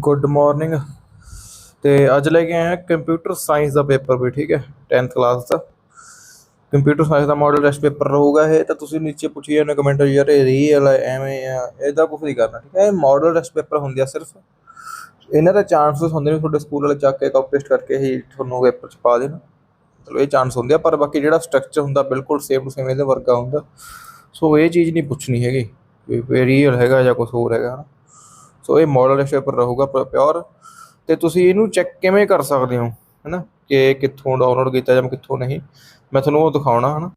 Good morning ਤੇ ਅੱਜ ਲੈ ਕੇ ਆਏ ਹਾਂ ਕੰਪਿਊਟਰ ਸਾਇੰਸ ਦਾ ਪੇਪਰ ਵੀ, ਠੀਕ ਹੈ 10th ਕਲਾਸ ਦਾ। ਕੰਪਿਊਟਰ ਸਾਇੰਸ ਦਾ ਮਾਡਲ ਟੈਸਟ ਪੇਪਰ ਰਹੂਗਾ ਇਹ, ਤਾਂ ਤੁਸੀਂ ਨੀਚੇ ਪੁੱਛੀ ਜਾਂਦੇ ਕਮੈਂਟ ਯਾਰ ਇਹ ਰੀਅਲ ਹੈ ਐਵੇਂ ਆ, ਇਹਦਾ ਕੁਝ ਨਹੀਂ ਕਰਨਾ, ਠੀਕ ਹੈ, ਇਹ ਮਾਡਲ ਟੈਸਟ ਪੇਪਰ ਹੁੰਦੇ ਆ ਸਿਰਫ। ਇਹਨਾਂ ਦਾ ਚਾਂਸਸ ਹੁੰਦੇ ਨੇ ਤੁਹਾਡੇ ਸਕੂਲ ਵਾਲੇ ਚੱਕ ਕੇ ਕਾਪੀ ਪੇਸਟ ਕਰਕੇ ਹੀ ਤੁਹਾਨੂੰ ਪੇਪਰ ਚ ਪਾ ਦੇਣ। ਚਲੋ, ਇਹ ਚਾਂਸ ਹੁੰਦੇ ਆ, ਪਰ ਬਾਕੀ ਜਿਹੜਾ ਸਟਰਕਚਰ ਹੁੰਦਾ, ਬਿਲਕੁਲ ਸੇਮ ਟੂ ਸੇਮ ਇਹਦੇ ਵਰਗਾ ਹੁੰਦਾ। ਸੋ ਇਹ ਚੀਜ਼ ਨਹੀਂ ਪੁੱਛਣੀ ਹੈਗੀ, ਵੀ ਰੀਅਲ ਹੈਗਾ ਜਾਂ ਕੁਝ ਹੋਰ ਹੈਗਾ, ਹਨਾ। ਸੋ ਇਹ ਮਾਡਲ ਟੈਸਟ ਪੇਪਰ ਰਹੂਗਾ ਪਿਓਰ ਤੇ ਤੁਸੀਂ ਇਹਨੂੰ ਚੈੱਕ ਕਿਵੇਂ ਕਰ ਸਕਦੇ ਹੋ, ਹੈਨਾ? ਕਿ ਕਿੱਥੋਂ ਡਾਊਨਲੋਡ ਕੀਤਾ ਜਾਂ ਕਿੱਥੋਂ ਨਹੀਂ, ਮੈਂ ਤੁਹਾਨੂੰ ਉਹ ਦਿਖਾਉਣਾ, ਹਨਾ?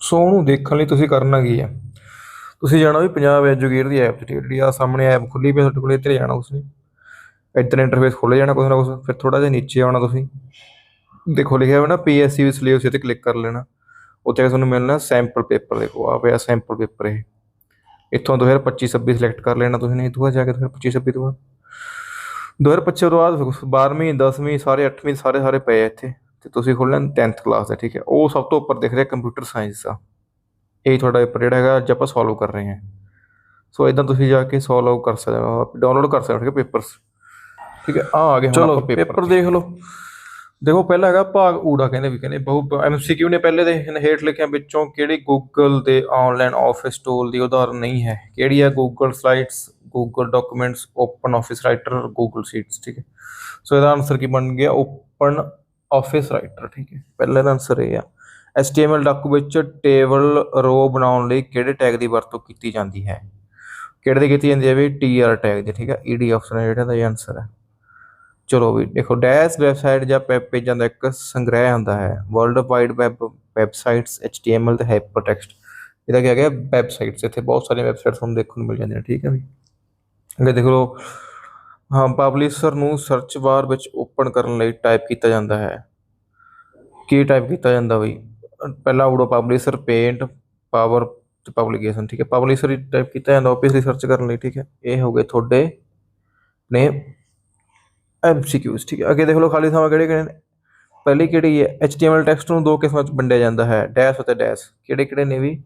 ਸੋ ਉਹਨੂੰ ਦੇਖਣ ਲਈ ਤੁਸੀਂ ਕਰਨਾ ਕੀ ਹੈ ਤੁਸੀਂ ਜਾਣਾ ਵੀ ਪੰਜਾਬ ਐਜੂਕੇਟ ਦੀ ਐਪ 'ਚ ਜਿਹੜੀ ਆ ਸਾਹਮਣੇ ਐਪ ਖੁੱਲੀ ਪਈ ਤੁਹਾਡੇ ਕੋਲ ਇੱਥੇ ਜਾਣਾ ਉਸਨੇ ਇੱਧਰ ਇੰਟਰਫੇਸ ਖੁੱਲ੍ਹ ਜਾਣਾ ਕੁਛ ਨਾ ਕੁਛ, ਫਿਰ ਥੋੜਾ ਜਿਹਾ ਨੀਚੇ ਆਉਣਾ ਤੁਸੀਂ। ਦੇਖੋ, ਲਿਖਿਆ ਹੋਇਆ ਨਾ ਪੀਐਸਸੀ ਵੀ ਸਿਲੇਬਸ ਤੇ ਕਲਿੱਕ ਕਰ ਲੈਣਾ। ਉੱਥੇ ਜਾ ਕੇ ਤੁਹਾਨੂੰ ਮਿਲਣਾ ਸੈਂਪਲ ਪੇਪਰ ਦੇਖੋ ਆ ਪਿਆ ਸੈਂਪਲ ਪੇਪਰ ਇਹ। ਇੱਥੋਂ 2025 26 ਸਿਲੈਕਟ ਕਰ ਲੈਣਾ ਤੁਸੀਂ ਨਹੀਂ ਤੋਂ ਜਾ ਕੇ ਫਿਰ 25 26 ਤੋਂ ਬਾਅਦ। 2025 ਤੋਂ ਬਾਅਦ 12ਵੀਂ 10ਵੀਂ ਸਾਰੇ 8ਵੀਂ ਸਾਰੇ ਸਾਰੇ ਪਏ ਆ ਇੱਥੇ। ਤੇ ਤੁਸੀਂ ਖੋਲਣਾ 10th ਕਲਾਸ ਦਾ ਠੀਕ ਹੈ। ਉਹ ਸਭ ਤੋਂ ਉੱਪਰ ਦਿਖ ਰਿਹਾ ਕੰਪਿਊਟਰ ਸਾਇੰਸ ਦਾ। ਇਹ ਤੁਹਾਡਾ ਪੇਪਰ ਜਿਹੜਾ ਹੈਗਾ ਅੱਜ ਆਪਾਂ ਸੋਲਵ ਕਰ ਰਹੇ ਹਾਂ। ਸੋ ਇਦਾਂ ਤੁਸੀਂ ਜਾ ਕੇ ਸੋਲਵ ਕਰ ਸਕਦੇ ਹੋ ਡਾਊਨਲੋਡ ਕਰ ਸਕਦੇ ਹੋ ਪੇਪਰਸ ਠੀਕ ਹੈ ਆ ਆ ਗਏ ਹੁਣ ਆਪਾਂ ਪੇਪਰ ਦੇਖ ਲਓ। ਦੇਖੋ, ਪਹਿਲਾ ਹੈਗਾ ਭਾਗ ਊੜਾ, ਕਹਿੰਦੇ ਵੀ, ਕਹਿੰਦੇ ਬਹੁ ਐਮਸੀਕਿਊ ਨੇ ਪਹਿਲੇ ਦੇ ਹੇਠ ਲਿਖਿਆ ਵਿੱਚੋਂ ਕਿਹੜੀ ਗੂਗਲ ਦੇ ਆਨਲਾਈਨ ਆਫਿਸ ਟੂਲ ਦੀ ਉਦਾਹਰਨ ਨਹੀਂ ਹੈ। ਕਿਹੜੀ ਹੈ? Google slides Google documents open office writer Google sheets ਠੀਕ ਹੈ। ਸੋ ਇਹਦਾ ਆਨਸਰ ਕੀ ਬਣ ਗਿਆ? ਓਪਨ ਆਫਿਸ ਰਾਈਟਰ ਠੀਕ ਹੈ। ਪਹਿਲਾ ਦਾ ਆਨਸਰ ਇਹ ਆ। HTML ਡਾਕੂ ਵਿੱਚ ਟੇਬਲ ਰੋ ਬਣਾਉਣ ਲਈ ਕਿਹੜੇ ਟੈਗ ਦੀ ਵਰਤੋਂ ਕੀਤੀ ਜਾਂਦੀ ਹੈ? ਕਿਹੜੇ ਦੀ ਕੀਤੀ ਜਾਂਦੀ ਹੈ ਵੀ? TR ਟੈਗ ਦੀ, ਠੀਕ ਹੈ। ED ਆਪਸ਼ਨ ਹੈ ਜਿਹੜਾ ਦਾ ਆਨਸਰ ਹੈ। ਚਲੋ ਵੀ ਦੇਖੋ, ਡੈਸ਼ ਵੈਬਸਾਈਟ ਜਾਂ ਵੈਬ ਪੇਜਾਂ ਦਾ ਇੱਕ ਸੰਗ੍ਰਹਿ ਹੁੰਦਾ ਹੈ। World wide web websites HTML ਤੇ ਹਾਈਪਰਟੈਕਸਟ ਇਹਦਾ ਕੀ ਹੈਗਾ ਵੈਬਸਾਈਟਸ ਇੱਥੇ ਬਹੁਤ ਸਾਰੀਆਂ ਵੈਬਸਾਈਟਸ ਤੁਹਾਨੂੰ ਦੇਖਣ ਨੂੰ ਮਿਲ ਜਾਂਦੀਆਂ ਠੀਕ ਹੈ ਵੀ? ਅੱਗੇ ਦੇਖ ਲਓ, ਹਾਂ ਪਬਲਿਸ਼ਰ ਨੂੰ ਸਰਚ ਬਾਰ ਵਿੱਚ ਓਪਨ ਕਰਨ ਲਈ ਟਾਈਪ ਕੀਤਾ ਜਾਂਦਾ ਹੈ। ਕੀ ਟਾਈਪ ਕੀਤਾ ਜਾਂਦਾ ਬਈ? ਪਹਿਲਾਂ ਉਡੋ ਪਬਲਿਸ਼ਰ ਪੇਂਟ ਪਾਵਰ ਤੇ ਪਬਲਿਕੇਸ਼ਨ ਠੀਕ ਹੈ? ਪਬਲਿਸ਼ਰ ਹੀ ਟਾਈਪ ਕੀਤਾ ਜਾਂਦਾ ਆਬਵੀਅਸਲੀ ਸਰਚ ਕਰਨ ਲਈ, ਠੀਕ ਹੈ? ਇਹ ਹੋ ਗਏ ਤੁਹਾਡੇ ਨੇ ਐਮਸੀਕਿਊਜ਼ ਠੀਕ ਹੈ। ਅੱਗੇ ਦੇਖ ਲਓ ਖਾਲੀ ਥਾਵਾਂ ਕਿਹੜੇ ਕਿਹੜੇ ਨੇ। ਪਹਿਲੀ ਕਿਹੜੀ ਹੈ? HTML ਟੈਕਸਟ ਨੂੰ ਦੋ ਕਿਸਮਾਂ ਵਿੱਚ ਵੰਡਿਆ ਜਾਂਦਾ ਹੈ। ਡੈਸ਼ ਅਤੇ ਡੈਸ਼ ਕਿਹੜੇ ਕਿਹੜੇ ਨੇ ਵੀ?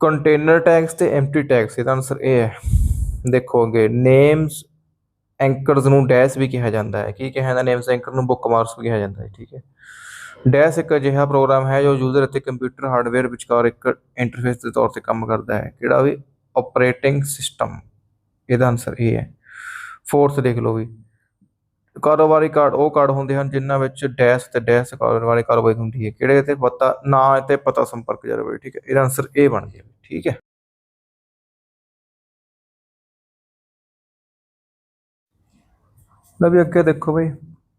ਕੰਟੇਨਰ ਟੈਗਸ ਤੇ ਐਮਪਟੀ ਟੈਗਸ ਇਹਦਾ ਆਨਸਰ ਇਹ ਹੈ। ਦੇਖੋ ਅੱਗੇ ਨੇਮਸ ਐਂਕਰਸ ਨੂੰ ਡੈਸ਼ ਵੀ ਕਿਹਾ ਜਾਂਦਾ ਹੈ। ਕੀ ਕਿਹਾ ਜਾਂਦਾ? ਨੇਮਸ ਐਂਕਰ ਨੂੰ ਬੁੱਕ ਬੁੱਕਮਾਰਕਸ ਵੀ ਕਿਹਾ ਜਾਂਦਾ ਹੈ, ਠੀਕ ਹੈ। ਡੈਸ਼ ਇੱਕ ਅਜਿਹਾ ਪ੍ਰੋਗਰਾਮ ਹੈ ਜੋ ਯੂਜ਼ਰ ਅਤੇ ਕੰਪਿਊਟਰ ਹਾਰਡਵੇਅਰ ਵਿਚਕਾਰ ਇੱਕ ਇੰਟਰਫੇਸ ਦੇ ਤੌਰ ਤੇ ਕੰਮ ਕਰਦਾ ਹੈ। ਕਿਹੜਾ ਵੀ? ਆਪਰੇਟਿੰਗ ਸਿਸਟਮ ਇਹਦਾ ਆਨਸਰ ਇਹ ਹੈ। ਫੋਰਥ ਦੇਖ ਲਓ ਵੀ। ਕਾਰੋਬਾਰੀ ਕਾਰਡ ਉਹ ਕਾਰਡ ਹੁੰਦੇ ਹਨ ਜਿਨ੍ਹਾਂ ਵਿੱਚ ਡੈਸ਼ ਤੇ ਡੈਸ਼ ਕਾਰੋਬਾਰੀ ਕਾਰੋਬਾਰੀ ਹੁੰਦੀ ਹੈ। ਕਿਹੜੇ ਤੇ ਪਤਾ, ਨਾਂ ਤੇ ਪਤਾ ਸੰਪਰਕ ਜਰੂਰੀ ਠੀਕ ਹੈ? ਇਹਦਾ ਆਨਸਰ ਇਹ ਬਣ ਗਿਆ, ਠੀਕ ਹੈ? ਲਓ ਵੀ ਅੱਗੇ ਦੇਖੋ ਬਈ,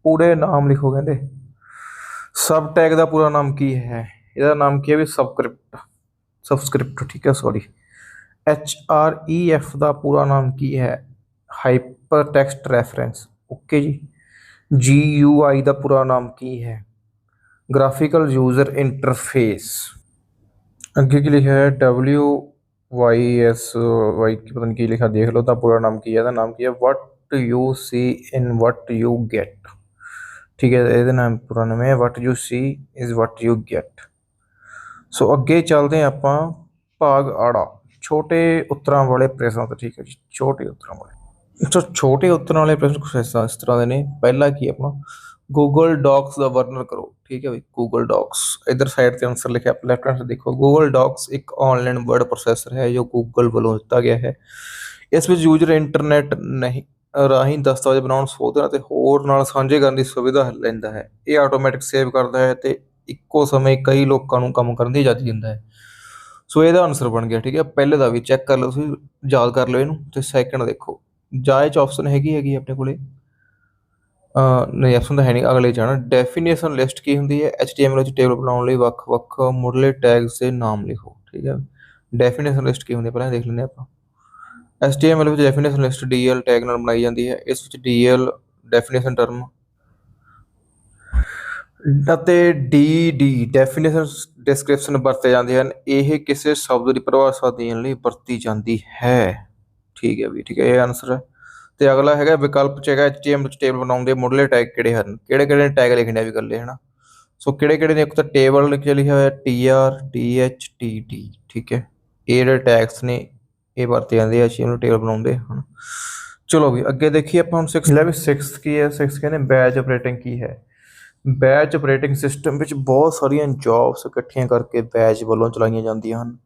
ਪੂਰੇ ਨਾਮ ਲਿਖੋ ਕਹਿੰਦੇ। ਸਬ ਟੈਗ ਦਾ ਪੂਰਾ ਨਾਮ ਕੀ ਹੈ? ਇਹਦਾ ਨਾਮ ਕੀ ਹੈ ਵੀ ਸਬਸਕ੍ਰਿਪਟ ਸਬਸਕ੍ਰਿਪਟ ਠੀਕ ਹੈ sorry H R E F ਦਾ ਪੂਰਾ ਨਾਮ ਕੀ ਹੈ? ਹਾਈਪਰ ਟੈਕਸਟ ਰੈਫਰੈਂਸ ਓਕੇ ਜੀ ਜੀ ਯੂ ਆਈ ਦਾ ਪੂਰਾ ਨਾਮ ਕੀ ਹੈ ਗ੍ਰਾਫਿਕਲ ਯੂਜ਼ਰ ਇੰਟਰਫੇਸ ਅੱਗੇ ਕੀ ਲਿਖਿਆ ਹੈ ਡਬਲਯੂ ਵਾਈ ਐਸ ਵਾਈ ਕੀ ਪਤਾ ਨਹੀਂ ਕੀ ਲਿਖਿਆ ਦੇਖ ਲਓ ਤਾਂ ਪੂਰਾ ਨਾਮ ਕੀ ਹੈ ਇਹਦਾ ਨਾਮ ਕੀ ਹੈ what you see in what you get ਠੀਕ ਹੈ ਇਹਦਾ ਨਾਮ ਪੂਰਾ ਨਾਮ ਹੈ what you see is what you get so ਅੱਗੇ ਚੱਲਦੇ ਹਾਂ ਆਪਾਂ ਭਾਗ ਆੜਾ ਛੋਟੇ ਉੱਤਰਾਂ ਵਾਲੇ ਪ੍ਰਸ਼ਨ ਤੇ ਠੀਕ ਹੈ ਜੀ ਛੋਟੇ ਉੱਤਰਾਂ ਵਾਲੇ ਸੋ ਛੋਟੇ ਉੱਤਰਾਂ ਵਾਲੇ ਪ੍ਰਸ਼ਨ ਕੁਝ ਇਸ ਤਰ੍ਹਾਂ- ਦੇ ਨੇ। ਪਹਿਲਾ ਕੀ ਆਪਣਾ? ਗੂਗਲ ਡਾਕਸ ਦਾ ਵਰਣਨ ਕਰੋ। ਠੀਕ ਹੈ ਬਈ? ਗੂਗਲ ਡਾਕਸ ਇਧਰ ਸਾਈਡ ਤੇ ਆਨਸਰ ਲਿਖਿਆ ਲੈਫਟ ਹੈਂਡ ਤੇ ਦੇਖੋ। ਗੂਗਲ ਡਾਕਸ ਇੱਕ ਆਨਲਾਈਨ ਵਰਡ ਪ੍ਰੋਸੈਸਰ ਹੈ, ਜੋ ਗੂਗਲ ਵੱਲੋਂ ਦਿੱਤਾ ਗਿਆ ਹੈ। ਇਸ ਵਿੱਚ ਯੂਜ਼ਰ ਇੰਟਰਨੈਟ ਨਹੀਂ, ਰਾਹੀਂ ਦਸਤਾਵੇਜ਼ ਬਣਾਉਣ, ਸੋਧਣ ਅਤੇ ਹੋਰ ਨਾਲ ਸਾਂਝੇ ਕਰਨ ਦੀ ਸੁਵਿਧਾ ਲੈਂਦਾ ਹੈ। ਇਹ ਆਟੋਮੈਟਿਕ ਸੇਵ ਕਰਦਾ ਹੈ ਤੇ ਇੱਕੋ ਸਮੇਂ ਕਈ ਲੋਕਾਂ ਨੂੰ ਕੰਮ ਕਰਨ ਦੀ ਆਜ਼ਾਦੀ ਦਿੰਦਾ ਹੈ। ਸੋ ਇਹਦਾ ਆਨਸਰ ਬਣ ਗਿਆ, ਠੀਕ ਹੈ? ਪਹਿਲੇ ਦਾ ਵੀ ਚੈੱਕ ਕਰ ਲਓ ਤੁਸੀਂ, ਯਾਦ ਕਰ ਲਓ ਇਹਨੂੰ ਤੇ ਸੈਕੰਡ ਦੇਖੋ। ਜਾਇਜ਼ ਆਪਸ਼ਨ ਹੈਗੀ ਹੈਗੀ ਆਪਣੇ ਕੋਲੇ। ਨਹੀਂ ਆਪਸ਼ਨ ਤਾਂ ਹੈ ਨਹੀਂ, ਅਗਲੇ ਜਾਣਾ। ਡੈਫੀਨੇਸ਼ਨ ਲਿਸਟ ਕੀ ਹੁੰਦੀ ਹੈ? HTML ਵਿੱਚ ਟੇਬਲ ਬਣਾਉਣ ਲਈ ਵੱਖ-ਵੱਖ ਮੁੱਢਲੇ ਟੈਗਸ ਦੇ ਨਾਮ ਲਿਖੋ, ਠੀਕ ਹੈ? ਡੈਫੀਨੇਸ਼ਨ ਲਿਸਟ ਕੀ ਹੁੰਦੀ ਹੈ? ਪਹਿਲਾਂ ਦੇਖ ਲੈਂਦੇ ਆਪਾਂ। HTML ਵਿੱਚ ਡੈਫੀਨੇਸ਼ਨ ਲਿਸਟ DL ਟੈਗ ਨਾਲ ਬਣਾਈ ਜਾਂਦੀ ਹੈ। ਇਸ ਵਿੱਚ DL ਡੈਫੀਨੇਸ਼ਨ ਟਰਮ ਅਤੇ DD ਡੈਫੀਨੇਸ਼ਨ ਡਿਸਕ੍ਰਿਪਸ਼ਨ ਵਰਤੇ ਜਾਂਦੇ ਹਨ। ਇਹ ਕਿਸੇ ਸ਼ਬਦ ਦੀ ਪਰਿਭਾਸ਼ਾ ਦੇਣ ਲਈ ਵਰਤੀ ਜਾਂਦੀ ਹੈ। ਠੀਕ ਹੈ ਵੀ, ਠੀਕ ਹੈ, ਇਹ ਆਨਸਰ ਹੈ। ਤੇ ਅਗਲਾ ਹੈਗਾ ਵਿਕਲਪ ਚ ਹੈਗਾ HTML ਵਿੱਚ ਟੇਬਲ ਬਣਾਉਣ ਦੇ ਮੁੱਢਲੇ ਟੈਗ ਕਿਹੜੇ ਹਨ? ਕਿਹੜੇ ਕਿਹੜੇ ਟੈਗ ਲਿਖਣੇ ਆ ਵੀ ਗੱਲੇ ਹਨਾ? ਸੋ ਕਿਹੜੇ ਕਿਹੜੇ ਨੇ? ਇੱਕ ਤਾਂ ਟੇਬਲ ਲਿਖਿਆ ਲਿਖਿਆ ਹੋਇਆ TR TH TD ਠੀਕ ਹੈ? ਇਹ ਜਿਹੜੇ ਟੈਗਸ ਨੇ, ਇਹ ਵਰਤੇ ਜਾਂਦੇ ਆ ਅਸੀਂ ਉਹਨੂੰ ਟੇਬਲ ਬਣਾਉਂਦੇ ਹਨ? ਚਲੋ ਵੀ, ਅੱਗੇ ਦੇਖੀਏ ਆਪਾਂ ਹੁਣ 6 ਲੈ ਵੀ 6 ਕੀ ਹੈ? 6 ਕਹਿੰਦੇ ਬੈਚ ਆਪਰੇਟਿੰਗ ਕੀ ਹੈ? ਬੈਚ ਆਪਰੇਟਿੰਗ ਸਿਸਟਮ ਵਿੱਚ ਬਹੁਤ ਸਾਰੀਆਂ ਜੌਬਸ ਇਕੱਠੀਆਂ ਕਰਕੇ ਬੈਚ ਵੱਲੋਂ ਚਲਾਈਆਂ ਜਾਂਦੀਆਂ ਹਨ।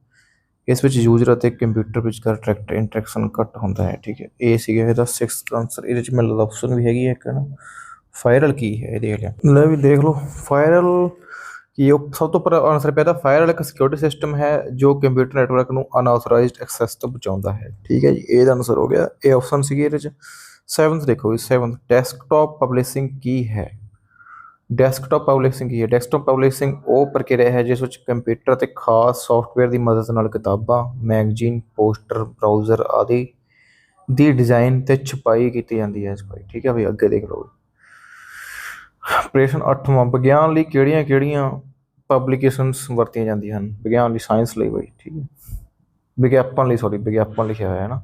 ਇਸ ਵਿੱਚ ਯੂਜ਼ਰ ਅਤੇ ਕੰਪਿਊਟਰ ਵਿਚਕਾਰ ਟਰੈਕਟ ਇੰਟਰੈਕਸ਼ਨ ਘੱਟ ਹੁੰਦਾ ਹੈ, ਠੀਕ ਹੈ। ਇਹ ਸੀਗਾ ਇਹਦਾ 6th ਆਨਸਰ ਇਹਦੇ ਵਿੱਚ ਮੈਨੂੰ ਲੱਗਦਾ ਆਪਸ਼ਨ ਵੀ ਹੈਗੀ ਹੈ ਇੱਕ ਨਾ। ਫਾਇਰਲ ਕੀ ਹੈ, ਇਹ ਦੇਖ ਲਿਆ। ਲੈ ਵੀ ਦੇਖ ਲਓ ਫਾਇਰਲ ਕੀ ਉਹ ਸਭ ਤੋਂ ਪਰ ਆਨਸਰ ਪਿਆ ਤਾਂ ਫਾਇਰਲ ਇੱਕ ਸਿਕਿਉਰਿਟੀ ਸਿਸਟਮ ਹੈ ਜੋ ਕੰਪਿਊਟਰ ਨੈਟਵਰਕ ਨੂੰ ਅਨਆਥੋਰਾਈਜ਼ਡ ਐਕਸੈਸ ਤੋਂ ਬਚਾਉਂਦਾ ਹੈ, ਠੀਕ ਹੈ ਜੀ। ਇਹਦਾ ਆਨਸਰ ਹੋ ਗਿਆ, ਇਹ ਆਪਸ਼ਨ ਸੀਗੀ ਇਹਦੇ ਵਿੱਚ। 7th ਦੇਖੋ ਜੀ 7th ਡੈਸਕਟਾਪ ਪਬਲਿਸ਼ਿੰਗ ਕੀ ਹੈ? ਡੈਸਕਟਾਪ ਪਬਲਿਸ਼ਿੰਗ ਕੀ ਹੈ? ਡੈਸਕਟਾਪ ਪਬਲਿਸ਼ਿੰਗ ਉਹ ਪ੍ਰਕਿਰਿਆ ਹੈ ਜਿਸ ਵਿੱਚ ਕੰਪਿਊਟਰ ਤੇ ਖਾਸ ਸੌਫਟਵੇਅਰ ਦੀ ਮਦਦ ਨਾਲ ਕਿਤਾਬਾਂ ਮੈਗਜ਼ੀਨ ਪੋਸਟਰ ਬਰਾਊਜ਼ਰ ਆਦਿ ਦੀ ਡਿਜ਼ਾਈਨ ਤੇ ਛਪਾਈ ਕੀਤੀ ਜਾਂਦੀ ਹੈ ਛਪਾਈ ਠੀਕ ਹੈ ਵੀ ਅੱਗੇ ਦੇਖ ਲਓ ਪ੍ਰਸ਼ਨ 8ਵਾਂ ਵਿਗਿਆਨ ਲਈ ਕਿਹੜੀਆਂ-ਕਿਹੜੀਆਂ ਪਬਲੀਕੇਸ਼ਨਸ ਵਰਤੀਆਂ ਜਾਂਦੀਆਂ ਹਨ? ਵਿਗਿਆਨ ਲਈ ਸਾਇੰਸ ਲਈ ਬਈ, ਠੀਕ ਹੈ। ਵਿਗਿਆਪਨ ਲਈ ਸੌਰੀ ਵਿਗਿਆਪਨ ਲਿਖਿਆ ਹੋਇਆ ਹੈ ਨਾ?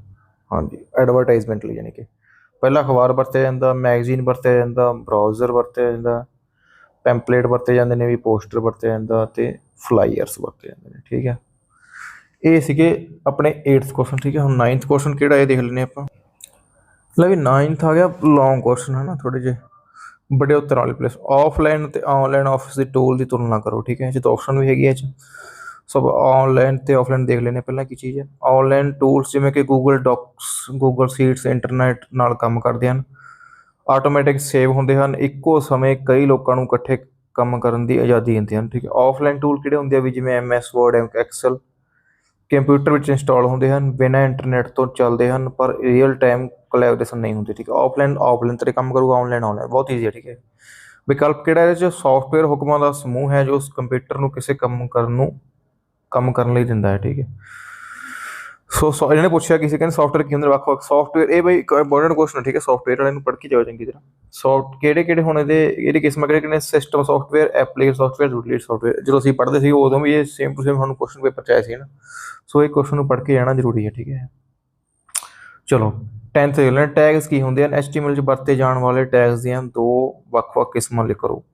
ਹਾਂਜੀ ਐਡਵਰਟਾਈਜ਼ਮੈਂਟ ਲਈ, ਯਾਨੀ ਕਿ। ਪਹਿਲਾ ਅਖਬਾਰ ਵਰਤਿਆ ਜਾਂਦਾ ਮੈਗਜ਼ੀਨ ਵਰਤਿਆ ਜਾਂਦਾ ਬਰਾਊਜ਼ਰ ਵਰਤਿਆ ਜਾਂਦਾ ਪੈਂਪਲੇਟ ਵਰਤੇ ਜਾਂਦੇ ਨੇ ਵੀ ਪੋਸਟਰ ਵਰਤਿਆ ਜਾਂਦਾ ਤੇ ਫਲਾਈਅਰਸ ਵਰਤੇ ਜਾਂਦੇ ਨੇ, ਠੀਕ ਹੈ। ਇਹ ਸੀਗੇ ਆਪਣੇ 8th ਕੁਐਸਚਨ ਠੀਕ ਹੈ। ਹੁਣ 9th ਕੁਐਸਚਨ ਕਿਹੜਾ ਇਹ ਦੇਖ ਲੈਨੇ ਆਪਾਂ। ਲੈ ਵੀ 9th ਆ ਗਿਆ ਲੌਂਗ ਕੁਐਸਚਨ ਹੈ ਨਾ ਥੋੜੇ ਜਿਹੇ ਬੜੇ ਉੱਤਰ ਵਾਲੇ ਪਲੇਸ ਆਫਲਾਈਨ ਤੇ ਆਨਲਾਈਨ ਆਫਿਸ ਦੇ ਟੂਲ ਦੀ ਤੁਲਨਾ ਕਰੋ, ਠੀਕ ਹੈ। ਇਹ 'ਚ ਤਾਂ ਆਪਸ਼ਨ ਵੀ ਹੈਗੀ ਹੈ ਇਹ 'ਚ। ਸਭ ਆਨਲਾਈਨ ਤੇ ਆਫਲਾਈਨ ਦੇਖ ਲੈਨੇ ਪਹਿਲਾਂ ਕੀ ਚੀਜ਼ ਹੈ। ਆਨਲਾਈਨ ਟੂਲਸ ਜਿਵੇਂ ਕਿ Google docs Google sheets internet ਨਾਲ ਕੰਮ ਕਰਦੇ ਹਨ। ਆਟੋਮੈਟਿਕ ਸੇਵ ਹੁੰਦੇ ਹਨ। ਇੱਕੋ ਸਮੇਂ ਕਈ ਲੋਕਾਂ ਨੂੰ ਇਕੱਠੇ ਕੰਮ ਕਰਨ ਦੀ ਆਜ਼ਾਦੀ ਦਿੰਦੇ ਹਨ। ਠੀਕ ਹੈ ਆਫਲਾਈਨ ਟੂਲ ਕਿਹੜੇ ਹੁੰਦੇ ਆ ਵੀ ਜਿਵੇਂ ਐਮਐਸ ਵਰਡ ਐਕਸਲ ਕੰਪਿਊਟਰ ਵਿੱਚ ਇੰਸਟਾਲ ਹੁੰਦੇ ਹਨ, ਬਿਨਾਂ ਇੰਟਰਨੈਟ ਤੋਂ ਚੱਲਦੇ ਹਨ, ਪਰ ਰੀਅਲ ਟਾਈਮ ਕੋਲੈਬੋਰੇਸ਼ਨ ਨਹੀਂ ਹੁੰਦੀ। ਠੀਕ ਹੈ ਆਫਲਾਈਨ ਆਫਲਾਈਨ ਤੇਰੇ ਕੰਮ ਕਰੂਗਾ ਆਨਲਾਈਨ ਆਨਲਾਈਨ ਬਹੁਤ ਈਜ਼ੀ ਹੈ, ਠੀਕ ਹੈ। ਵਿਕਲਪ ਕਿਹੜਾ ਇਹਦੇ ਚ? ਸੌਫਟਵੇਅਰ ਹੁਕਮਾਂ ਦਾ ਸਮੂਹ ਹੈ ਜੋ ਉਸ ਕੰਪਿਊਟਰ ਨੂੰ ਕਿਸੇ ਕੰਮ ਕਰਨ ਨੂੰ, ਕੰਮ ਕਰਨ ਲਈ ਦਿੰਦਾ ਹੈ, ਠੀਕ ਹੈ। ਸੋ ਸੋ ਨੇ ਪੁੱਛਿਆ ਕਿਸੇ ਕਹਿੰਦੇ ਸੌਫਟਵੇਅਰ ਕੀ ਹੁੰਦਾ ਵੱਖ-ਵੱਖ ਸੌਫਟਵੇਅਰ ਇਹ ਬਈ ਇੱਕ ਇੰਪੋਰਟੈਂਟ ਕੁਐਸਚਨ ਠੀਕ ਹੈ? ਸੌਫਟਵੇਅਰ ਵਾਲੇ ਨੂੰ ਪੜ੍ਹ ਕੇ ਜਾਓ ਚੰਗੀ ਤਰ੍ਹਾਂ। ਸੌਫਟ ਕਿਹੜੇ ਕਿਹੜੇ ਹੁਣ ਇਹਦੇ, ਇਹਦੀ ਕਿਸਮਾਂ ਕਿਹੜੇ ਕਿਹੜੇ system software application software duplicate software ਜਦੋਂ ਅਸੀਂ ਪੜ੍ਹਦੇ ਸੀ, ਉਦੋਂ ਵੀ ਇਹ ਸੇਮ ਟੂ ਸੇਮ ਸਾਨੂੰ ਕੁਐਸਚਨ ਪੇਪਰ ਚ ਆਇਆ ਸੀ ਨਾ? ਸੋ ਇਹ ਕੁਐਸਚਨ ਨੂੰ ਪੜ੍ਹ ਕੇ ਜਾਣਾ ਜ਼ਰੂਰੀ ਹੈ, ਠੀਕ ਹੈ? ਚਲੋ 10th ਦੇਖ ਟੈਗਸ ਕੀ ਹੁੰਦੇ ਹਨ? HTML 'ਚ ਵਰਤੇ ਜਾਣ ਵਾਲੇ ਟੈਗਸ ਦੀਆਂ ਦੋ ਵੱਖ-ਵੱਖ ਕਿਸਮਾਂ ਲਿਖ ਕਰੋ।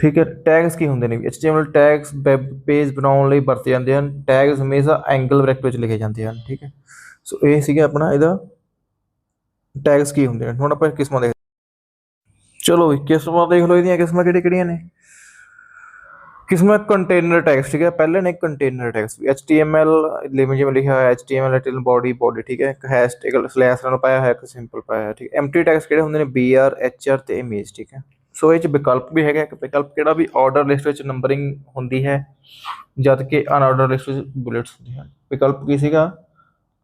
ਠੀਕ ਹੈ ਟੈਗਸ ਕੀ ਹੁੰਦੇ ਨੇ? HTML ਟੈਗਸ ਵੈਬ ਪੇਜ ਬਣਾਉਣ ਲਈ ਵਰਤੇ ਜਾਂਦੇ ਹਨ। ਟੈਗਸ ਹਮੇਸ਼ਾ ਐਂਗਲ ਬ੍ਰੈਕਟ ਵਿੱਚ ਲਿਖੇ ਜਾਂਦੇ ਹਨ, ਠੀਕ ਹੈ। ਸੋ ਇਹ ਸੀਗਾ ਆਪਣਾ ਇਹਦਾ ਟੈਗਸ ਕੀ ਹੁੰਦੇ ਨੇ। ਹੁਣ ਆਪਾਂ ਕਿਸਮਾਂ ਦੇਖ ਚਲੋ ਵੀ ਕਿਸਮਾਂ ਦੇਖ ਲਓ ਇਹਦੀਆਂ ਕਿਸਮਾਂ ਕਿਹੜੀ ਕਿਹੜੀਆਂ ਨੇ। ਕਿਸਮਾਂ ਕੰਟੇਨਰ ਟੈਗਸ ਠੀਕ ਹੈ। ਪਹਿਲੇ ਨੇ ਕੰਟੇਨਰ ਟੈਗਸ HTML ਲਿਮਿਟ ਜਿਵੇਂ ਲਿਖਿਆ ਹੋਇਆ, HTML ਟਿਲ ਬੋਡੀ ਬੋਡੀ ਠੀਕ ਹੈ। ਇੱਕ ਹੈਸ਼ਟੈਗ ਸਲੈਸ਼ ਨਾਲ ਪਾਇਆ ਹੋਇਆ, ਇੱਕ ਸਿੰਪਲ ਪਾਇਆ ਹੋਇਆ, ਠੀਕ ਹੈ। ਐਮਟੀ ਟੈਗਸ ਕਿਹੜੇ ਹੁੰਦੇ ਨੇ? BR HR ਤੇ ਇਮੇਜ ਠੀਕ ਹੈ। ਸੋ ਇਹ ਚ ਵਿਕਲਪ ਵੀ ਹੈਗਾ, ਇੱਕ ਵਿਕਲਪ ਕਿਹੜਾ ਵੀ ਆਰਡਰ ਲਿਸਟ ਵਿੱਚ ਨੰਬਰਿੰਗ ਹੁੰਦੀ ਹੈ, ਜਦ ਕਿ ਅਨਆਰਡਰ ਲਿਸਟ ਵਿੱਚ ਬੁਲੇਟਸ ਹੁੰਦੀਆਂ ਹਨ। ਵਿਕਲਪ ਕੀ ਸੀਗਾ?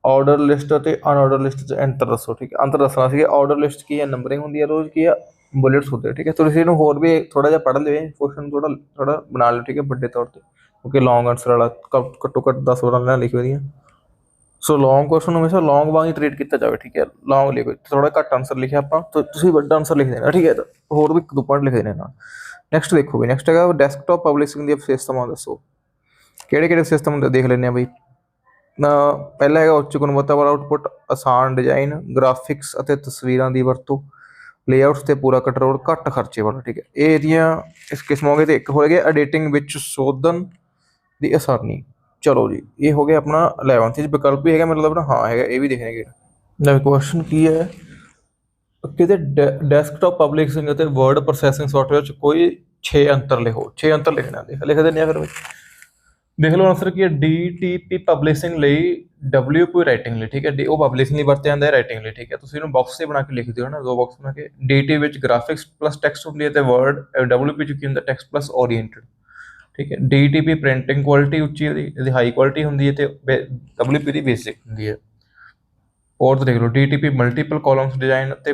ਆਰਡਰ ਲਿਸਟ ਅਤੇ ਅਨਆਰਡਰ ਲਿਸਟ ਚ ਅੰਤਰ ਦੱਸੋ, ਠੀਕ ਹੈ? ਅੰਤਰ ਦੱਸਣਾ ਸੀਗਾ ਆਰਡਰ ਲਿਸਟ ਕੀ ਹੈ ਨੰਬਰਿੰਗ ਹੁੰਦੀ ਹੈ, ਰੋਜ਼ ਕੀ ਹੈ ਬੁਲੇਟਸ ਹੁੰਦੇ ਠੀਕ ਹੈ? ਤੁਸੀਂ ਇਹਨੂੰ ਹੋਰ ਵੀ ਥੋੜਾ ਜਿਹਾ ਪੜ੍ਹ ਲਿਓ ਕੁਐਸਚਨ ਥੋੜਾ ਥੋੜਾ ਬਣਾ ਲਿਓ, ਠੀਕ ਹੈ, ਵੱਡੇ ਤੌਰ ਤੇ, ਕਿਉਂਕਿ ਲੌਂਗ ਆਨਸਰ ਵਾਲਾ ਘੱਟੋ ਘੱਟ 10 ਵਾਰ ਨਾਲ ਲਿਖਿਓ ਦੀਆਂ ਸੋ ਲੌਂਗ ਕੁਐਸਚਨ ਹਮੇਸ਼ਾ ਲੌਂਗ ਵਾਂਗ ਹੀ ਟ੍ਰੀਟ ਕੀਤਾ ਜਾਵੇ, ਠੀਕ ਹੈ? ਲੌਂਗ ਲਿਖੋ ਥੋੜਾ ਘੱਟ ਆਨਸਰ ਲਿਖਿਆ ਆਪਾਂ, ਤਾਂ ਤੁਸੀਂ ਵੱਡਾ ਆਨਸਰ ਲਿਖ ਦੇਣਾ, ਠੀਕ ਹੈ? ਹੋਰ ਵੀ ਇੱਕ ਦੋ ਪੁਆਇੰਟ ਲਿਖ ਦੇਣੇ ਨਾਲ। ਨੈਕਸਟ ਦੇਖੋ ਵੀ ਨੈਕਸਟ ਹੈਗਾ ਡੈਸਕਟਾਪ ਪਬਲਿਸ਼ਿੰਗ ਦੀ ਵਿਸ਼ੇਸ਼ਤਾਵਾਂ ਦੱਸੋ। ਕਿਹੜੇ ਕਿਹੜੇ ਸਿਸਟਮ ਦੇਖ ਲੈਂਦੇ ਆ ਬਈ। ਨਾ, ਪਹਿਲਾ ਹੈਗਾ ਉੱਚ ਗੁਣਵੱਤਾ ਵਾਲਾ ਆਊਟਪੁੱਟ ਆਸਾਨ ਡਿਜ਼ਾਈਨ ਗ੍ਰਾਫਿਕਸ ਅਤੇ ਤਸਵੀਰਾਂ ਦੀ ਵਰਤੋਂ। ਲੇਆਊਟਸ ਤੇ ਪੂਰਾ ਕੰਟਰੋਲ ਘੱਟ ਖਰਚੇ ਵਾਲਾ, ਠੀਕ ਹੈ? ਇਹ ਇਹਦੀਆਂ ਇਸ ਕਿਸਮ ਹੋ ਤੇ ਇੱਕ ਹੋ ਐਡੀਟਿੰਗ ਵਿੱਚ ਸੋਧਨ ਦੀ ਆਸਾਨੀ। ਚਲੋ ਜੀ, ਇਹ ਹੋ ਗਿਆ ਆਪਣਾ 11th ਵਿੱਚ ਵਿਕਲਪ ਵੀ ਹੈਗਾ ਮਤਲਬ ਨਾ, ਹਾਂ ਹੈਗਾ, ਇਹ ਵੀ ਦੇਖਣੇ ਕਿ ਨਾ ਕੁਐਸਚਨ ਕੀ ਹੈ? ਕਿਤੇ ਡੈਸਕਟਾਪ ਪਬਲਿਸ਼ਿੰਗ ਅਤੇ ਵਰਡ ਪ੍ਰੋਸੈਸਿੰਗ ਸੌਫਟਵੇਅਰ ਚ ਕੋਈ 6 ਅੰਤਰ ਲਿਖੋ 6 ਅੰਤਰ ਲਿਖਣਾ, ਲਿਖ ਲਿਖ ਦਿੰਦੇ ਆ ਫਿਰ ਬਈ ਦੇਖ ਲਓ ਆਨਸਰ ਕੀ ਹੈ DTP ਪਬਲਿਸ਼ਿੰਗ ਲਈ WP ਰਾਈਟਿੰਗ ਲਈ, ਠੀਕ ਹੈ? ਡੀ ਉਹ ਪਬਲਿਸ਼ਿੰਗ ਲਈ ਵਰਤਿਆ ਜਾਂਦਾ ਹੈ ਰਾਈਟਿੰਗ ਲਈ, ਠੀਕ ਹੈ? ਤੁਸੀਂ ਇਹਨੂੰ ਬਾਕਸ ਤੇ ਬਣਾ ਕੇ ਲਿਖ ਦਿਓ ਨਾ, ਦੋ ਬਾਕਸ ਬਣਾ ਕੇ। DT ਵਿੱਚ ਗ੍ਰਾਫਿਕਸ ਪਲੱਸ ਟੈਕਸਟ ਹੁੰਦੀ ਹੈ ਤੇ ਵਰਡ WP ਚ ਕੀ ਹੁੰਦਾ ਟੈਕਸਟ ਪਲੱਸ ਓਰੀਐਂਟਡ ਠੀਕ ਹੈ DTP ਪ੍ਰਿੰਟਿੰਗ ਕੁਆਲਿਟੀ ਉੱਚੀ ਉਹਦੀ ਇਹਦੀ ਹਾਈ ਕੁਆਲਿਟੀ ਹੁੰਦੀ ਹੈ ਤੇ WP ਦੀ ਬੇਸਿਕ ਹੁੰਦੀ ਹੈ। ਔਰ ਦੇਖ ਲਓ DTP ਮਲਟੀਪਲ ਕਾਲਮਸ ਡਿਜ਼ਾਈਨ ਤੇ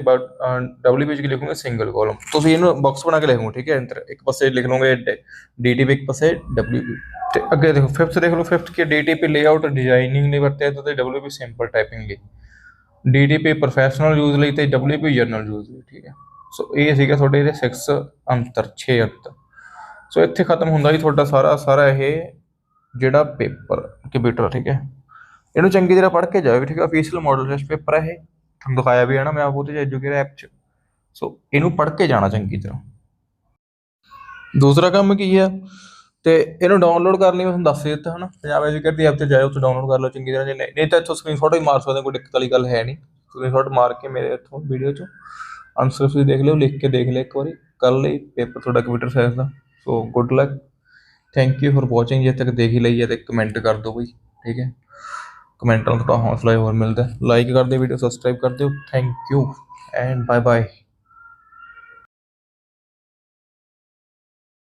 WP ਚ ਲਿਖੋਗੇ? ਸਿੰਗਲ ਕਾਲਮ ਤੁਸੀਂ ਇਹਨੂੰ ਬਾਕਸ ਬਣਾ ਕੇ ਲਿਖੋਗੇ, ਠੀਕ ਹੈ, ਅੰਦਰ ਇੱਕ ਪਾਸੇ ਲਿਖ ਲਓਗੇ DTP ਇੱਕ ਪਾਸੇ WP ਤੇ ਅੱਗੇ ਦੇਖੋ ਫਿਫਥ ਦੇਖ ਲਓ 5th ਕੀ DTP ਲੇਆਊਟ ਡਿਜ਼ਾਈਨਿੰਗ ਲਈ ਵਰਤਿਆ ਜਾਂਦਾ ਤੇ WP ਸਿੰਪਲ ਟਾਈਪਿੰਗ ਲਈ। DTP ਪ੍ਰੋਫੈਸ਼ਨਲ ਯੂਜ਼ ਲਈ ਤੇ WP ਜਰਨਲ ਯੂਜ਼ ਲਈ, ਠੀਕ ਹੈ। ਸੋ ਇਹ ਸੀਗਾ ਤੁਹਾਡੇ ਇਹਦੇ 6 ਅੰਤਰ 6 ਅੰਤਰ। ਸੋ ਇੱਥੇ ਖਤਮ ਹੁੰਦਾ ਜੀ ਤੁਹਾਡਾ ਸਾਰਾ ਸਾਰਾ ਇਹ ਜਿਹੜਾ ਪੇਪਰ ਕੰਪਿਊਟਰ ਠੀਕ ਹੈ? ਇਹਨੂੰ ਚੰਗੀ ਤਰ੍ਹਾਂ ਪੜ੍ਹ ਕੇ ਜਾਓ ਠੀਕ ਹੈ? ਅਫੀਸ਼ੀਅਲ ਮਾਡਲ ਟੈਸਟ ਪੇਪਰ ਹੈ ਇਹ। ਤੁਹਾਨੂੰ ਦਿਖਾਇਆ ਵੀ ਹੈ ਨਾ ਮੈਂ ਆਪ ਉਹਦੇ ਐਜੂਕੇਟ ਐਪ 'ਚ। ਸੋ ਇਹਨੂੰ ਪੜ੍ਹ ਕੇ ਜਾਣਾ ਚੰਗੀ ਤਰ੍ਹਾਂ। ਦੂਸਰਾ ਕੰਮ ਕੀ ਹੈ ਤੇ ਇਹਨੂੰ ਡਾਊਨਲੋਡ ਕਰਨ ਲਈ, ਮੈਂ ਤੁਹਾਨੂੰ ਦੱਸ ਹੀ ਦਿੱਤਾ ਹਨਾ। ਪੰਜਾਬ ਐਜੂਕੇਟ ਦੀ ਐਪ ਤੇ ਜਾਓ ਉੱਥੇ ਡਾਊਨਲੋਡ ਕਰ ਲਓ ਚੰਗੀ ਤਰ੍ਹਾਂ। ਜੇ ਨਹੀਂ ਤਾਂ ਇੱਥੋਂ ਸਕਰੀਨਸ਼ਾਟ ਹੀ ਮਾਰ ਸਕਦੇ ਕੋਈ ਦਿੱਕਤ ਵਾਲੀ ਗੱਲ ਹੈ ਨਹੀਂ। ਸਕਰੀਨਸ਼ਾਟ ਮਾਰ ਕੇ ਮੇਰੇ ਇੱਥੋਂ ਵੀਡੀਓ ਚੋਂ। ਆਨਸਰ ਤੁਸੀਂ ਦੇਖ ਲਿਓ, ਲਿਖ ਕੇ ਦੇਖ ਲਿਓ ਇੱਕ ਵਾਰੀ। ਕਰ ਲਈ ਪੇਪਰ ਤੁਹਾਡਾ computer science the. So good luck thank you for watching ਜੇ ਤੱਕ ਦੇਖ ਹੀ ਲਈ ਹੈ ਤੇ ਕਮੈਂਟ ਕਰ ਦਿਓ ਬਈ ਠੀਕ ਹੈ ਕਮੈਂਟ ਨਾਲ ਤੁਹਾਡਾ ਹੌਸਲਾ ਹੋਰ ਮਿਲਦਾ ਲਾਈਕ ਕਰ ਦਿਓ ਵੀਡੀਓ ਸਬਸਕ੍ਰਾਈਬ ਕਰ ਦਿਓ thank you and bye bye